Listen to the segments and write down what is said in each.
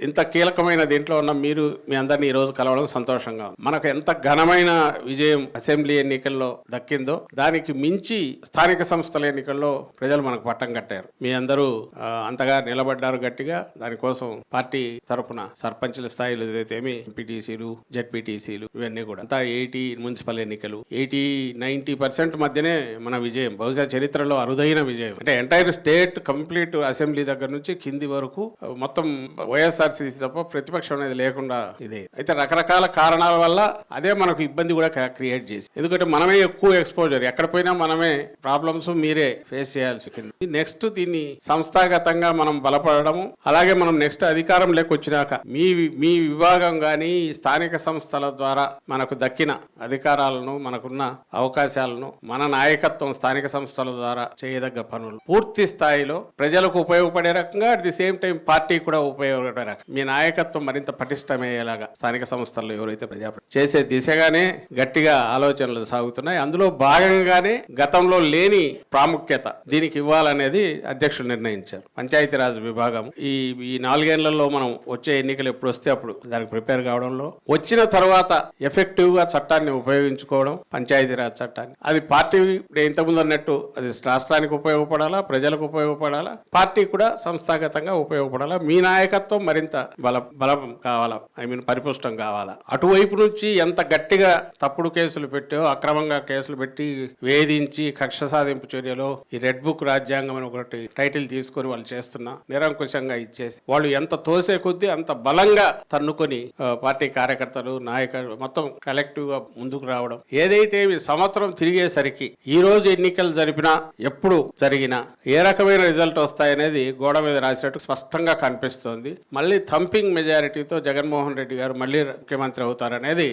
ఇంత కీలకమైన దీంట్లో ఉన్న మీరు మీ అందరినీ ఈ రోజు కలవడం సంతోషంగా ఉంది. మనకు ఎంత ఘనమైన విజయం అసెంబ్లీ ఎన్నికల్లో దక్కిందో దానికి మించి స్థానిక సంస్థల ఎన్నికల్లో ప్రజలు మనకు పట్టం కట్టారు. మీ అందరూ అంతగా నిలబడ్డారు గట్టిగా. దానికోసం పార్టీ తరపున సర్పంచుల స్థాయిలో ఏదైతేమి ఎంపీటీసీలు జెడ్పీటీసీలు ఇవన్నీ కూడా అంతా ఎయిటీ మున్సిపల్ ఎన్నికలు. ఎయిటీ నైన్టీ పర్సెంట్ మధ్యనే మన విజయం బహుశా చరిత్రలో అరుదైన విజయం. అంటే ఎంటైర్ స్టేట్ కంప్లీట్ అసెంబ్లీ దగ్గర నుంచి కింది వరకు మొత్తం వైఎస్ఆర్ వైఎస్ఆర్సీసీ తప్ప ప్రతిపక్షం అనేది లేకుండా ఇదే. అయితే రకరకాల కారణాల వల్ల అదే మనకు ఇబ్బంది కూడా క్రియేట్ చేసి. ఎందుకంటే మనమే ఎక్కువ ఎక్స్పోజర్ ఎక్కడ పోయినా మనమే ప్రాబ్లమ్స్ మీరే ఫేస్ చేయాల్సి నెక్స్ట్ దీన్ని సంస్థాగతంగా మనం బలపడము. అలాగే మనం నెక్స్ట్ అధికారం లేకొచ్చినాక మీ మీ విభాగం కానీ స్థానిక సంస్థల ద్వారా మనకు దక్కిన అధికారాలను మనకున్న అవకాశాలను మన నాయకత్వం స్థానిక సంస్థల ద్వారా చేయదగ్గ పనులు. పూర్తి స్థాయిలో ప్రజలకు ఉపయోగపడే రకంగా at the same time party కూడా ఉపయోగపడే మీ నాయకత్వం మరింత పటిష్టమయ్యేలాగా స్థానిక సంస్థల్లో ఎవరైతే ప్రజా చేసే దిశగానే గట్టిగా ఆలోచనలు సాగుతున్నాయి. అందులో భాగంగానే గతంలో లేని ప్రాముఖ్యత దీనికి ఇవ్వాలనేది అధ్యక్షులు నిర్ణయించారు. పంచాయతీరాజ్ విభాగం. ఈ ఈ నాలుగేళ్ళలో మనం వచ్చే ఎన్నికలు ఎప్పుడు వస్తే అప్పుడు దానికి ప్రిపేర్ కావడంలో వచ్చిన తర్వాత ఎఫెక్టివ్గా చట్టాన్ని ఉపయోగించుకోవడం పంచాయతీరాజ్ చట్టాన్ని. అది పార్టీ ఇంతకుముందు అన్నట్టు అది రాష్ట్రానికి ఉపయోగపడాలా ప్రజలకు ఉపయోగపడాలా? పార్టీ కూడా సంస్థాగతంగా ఉపయోగపడాలా? మీ నాయకత్వం మరింత బల బలం కావాలా? ఐ మీన్ పరిపుష్టం కావాలా? అటువైపు నుంచి ఎంత గట్టిగా తప్పుడు కేసులు పెట్టో అక్రమంగా కేసులు పెట్టి వేధించి కక్ష సాధింపు చర్యలో ఈ రెడ్ బుక్ రాజ్యాంగం అని ఒకటి టైటిల్ తీసుకొని వాళ్ళు చేస్తున్నా నిరంకుశంగా ఇచ్చేసి వాళ్ళు ఎంత తోసే కొద్దీ అంత బలంగా తన్నుకొని పార్టీ కార్యకర్తలు నాయకులు మొత్తం కలెక్టివ్గా ముందుకు రావడం. ఏదైతే సంవత్సరం తిరిగేసరికి ఈ రోజు ఎన్నికలు జరిపినా ఎప్పుడు జరిగినా ఏ రకమైన రిజల్ట్ వస్తాయనేది గోడ మీద రాసినట్టు స్పష్టంగా కనిపిస్తోంది. మళ్ళీ థంపింగ్ మెజారిటీతో జగన్మోహన్ రెడ్డి గారు మళ్ళీ ముఖ్యమంత్రి అవుతారనేది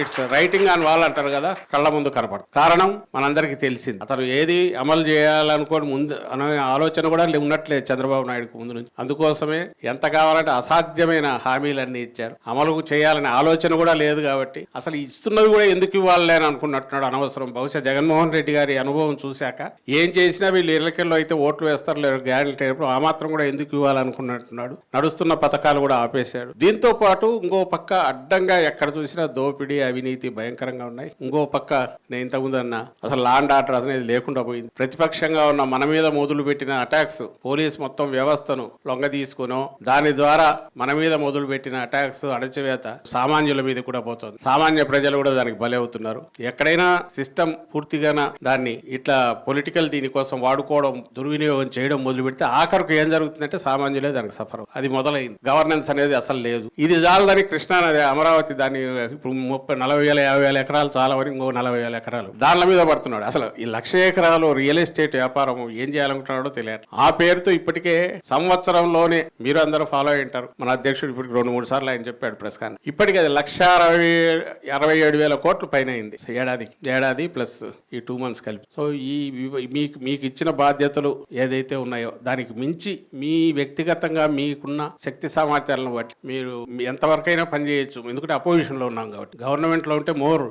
ఇట్స్ రైటింగ్ ఆన్ వాల్ అంటారు కదా కళ్ళ ముందు కనపడదు. కారణం మనందరికీ తెలిసింది. అతను ఏది అమలు చేయాలనుకోని ముందు అనే ఆలోచన కూడా ఉన్నట్లేదు చంద్రబాబు నాయుడుకు ముందు నుంచి. అందుకోసమే ఎంత కావాలంటే అసాధ్యమైన హామీలన్నీ ఇచ్చారు. అమలు చేయాలనే ఆలోచన కూడా లేదు కాబట్టి అసలు ఇస్తున్నవి కూడా ఎందుకు ఇవ్వాలి అని అనుకున్నట్టున్నాడు అనవసరం. బహుశా జగన్మోహన్ రెడ్డి గారి అనుభవం చూశాక ఏం చేసినా వీళ్ళు ఎన్నికల్లో అయితే ఓట్లు వేస్తారు లేరు గ్యారెంటీ ఆ మాత్రం కూడా ఎందుకు ఇవ్వాలనుకున్నట్టున్నాడు నడుస్తున్న పథకాలు కూడా ఆపేశాడు. దీంతో పాటు ఇంకో పక్క అడ్డంగా ఎక్కడ చూసినా దోపిడీ అవినీతి భయంకరంగా ఉన్నాయి. ఇంకో పక్క నేను ఇంతకుముందు అన్నా అసలు లాండ్ ఆర్డర్ అనేది లేకుండా పోయింది. ప్రతిపక్షంగా ఉన్న మన మీద మొదలు పెట్టిన అటాక్స్ పోలీస్ మొత్తం వ్యవస్థను లొంగ తీసుకునో దాని ద్వారా మన మీద మొదలు పెట్టిన అటాక్స్ అణచివేత సామాన్యుల మీద కూడా పోతుంది. సామాన్య ప్రజలు కూడా దానికి బలి అవుతున్నారు ఎక్కడైనా సిస్టమ్ పూర్తిగా దాన్ని ఇట్లా పొలిటికల్ దీనికోసం వాడుకోవడం దుర్వినియోగం చేయడం మొదలు పెడితే ఆఖరుకు ఏం జరుగుతుందంటే సామాన్యులే దానికి సఫరం అది మొదలైంది. గవర్నెన్స్ అనేది అసలు లేదు. ఇది జాలదని కృష్ణానది అమరావతి దాన్ని ఇప్పుడు ముప్పై నలభై వేల యాభై వేల ఎకరాలు చాలా వరకు ఇంకో నలభై వేల ఎకరాలు. దానిల మీద పడుతున్నాడు. అసలు ఈ లక్ష ఎకరాలు రియల్ ఎస్టేట్ వ్యాపారం ఏం చేయాలనుకుంటున్నాడో తెలియదు ఆ పేరుతో ఇప్పటికే సంవత్సరంలోనే మీరు అందరూ ఫాలో అయి ఉంటారు. మన అధ్యక్షుడు ఇప్పటికి రెండు మూడు సార్లు ఆయన చెప్పాడు ప్రెస్ కాన్ ఇప్పటికి అది లక్ష అరవై అరవై ఏడు వేల కోట్లు పైన అయింది. ఏడాది ఏడాది ప్లస్ ఈ టూ మంత్స్ కలిపి. సో ఈ మీకు మీకు ఇచ్చిన బాధ్యతలు ఏదైతే ఉన్నాయో దానికి మించి మీ వ్యక్తిగతంగా మీకున్న శక్తి సామర్థ్యాలను బట్టి మీరు ఎంతవరకైనా పనిచేయచ్చు. ఎందుకంటే అపోజిషన్లో ఉన్నాం కాబట్టి. కాబట్టి గవర్నమెంట్లో ఉంటే మోర్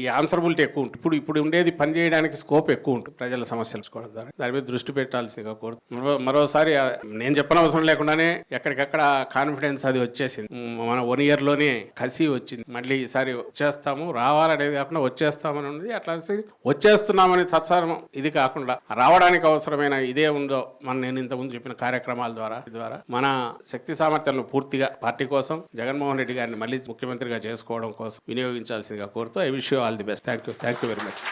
ఈ ఆన్సరబిలిటీ ఎక్కువ ఉంటుంది. ఇప్పుడు ఇప్పుడు ఉండేది పని చేయడానికి స్కోప్ ఎక్కువ ఉంటుంది ప్రజల సమస్యలు తెలుసుకోవడం ద్వారా. దాని మీద దృష్టి పెట్టాల్సిందిగా కోరు మరోసారి నేను నేను చెప్పనవసరం లేకుండానే ఎక్కడికక్కడ కాన్ఫిడెన్స్ అది వచ్చేసింది. మన వన్ ఇయర్లోనే కసి వచ్చింది. మళ్ళీ ఈసారి వచ్చేస్తాము రావాలనేది కాకుండా వచ్చేస్తామని ఉంది అట్లా వచ్చేస్తున్నామని తత్సారం ఇది కాకుండా రావడానికి అవసరమైన ఇదే ఉందో మన నేను ఇంతకుముందు చెప్పిన కార్యక్రమాల ద్వారా ద్వారా మన శక్తి సామర్థ్యాలను పూర్తిగా పార్టీ కోసం జగన్మోహన్ రెడ్డి గారిని మళ్ళీ ముఖ్యమంత్రిగా చేసుకోవడం కోసం వినియోగించాల్సిందిగా కోరుతూ I wish you all the best thank you thank you very much